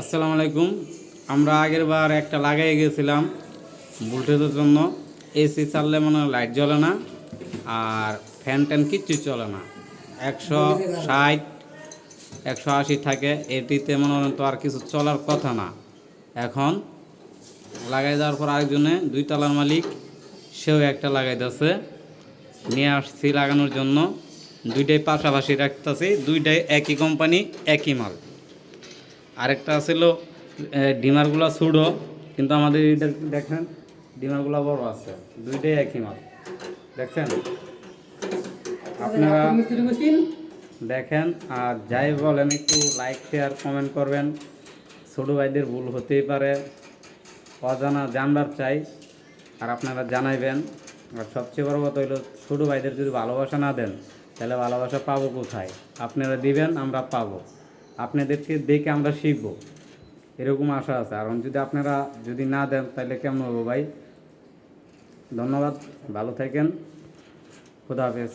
আসসালামু আলাইকুম। আমরা আগের বার একটা লাগাই গেছিলাম ভোল্টেজের জন্য। এসি চাললে মনে লাইট জ্বলে না, আর ফ্যান ট্যান কিচ্ছু চলে না। একশো ষাট, একশো আশি থাকে, এটিতে মনে হয় তো আর কিছু চলার কথা না। এখন লাগাই দেওয়ার পর আরেকজনে, দুই তলার মালিক, সেও একটা লাগাই দিয়েছে। নিয়ে আসছি লাগানোর জন্য। দুইটাই পাশাপাশি রাখতেছি, দুইটাই একই কোম্পানি একই মাল। আরেকটা ছিল ডিমারগুলো ছোটো কিন্তু আমাদের দেখেন, ডিমারগুলো বড় আছে, দুইটাই একই মাল। দেখছেন? আপনারা দেখেন, আর যাই বলেন, একটু লাইক শেয়ার কমেন্ট করবেন। ছোটো ভাইদের ভুল হতেই পারে। অজানা জানবার চাই, আর আপনারা জানাইবেন। আর সবচেয়ে বড় কথা হলো ছোটো ভাইদের যদি ভালোবাসা না দেন, তাহলে ভালোবাসা পাবো কোথায়? আপনারা দিবেন, আমরা পাবো। আপনাদেরকে দেখে আমরা শিখব। এরকম আশা আছে। আর যদি আপনারা যদি না দেন, তাহলে কেমন হব ভাই? ধন্যবাদ। ভালো থাকেন। খুদা হাফেজ।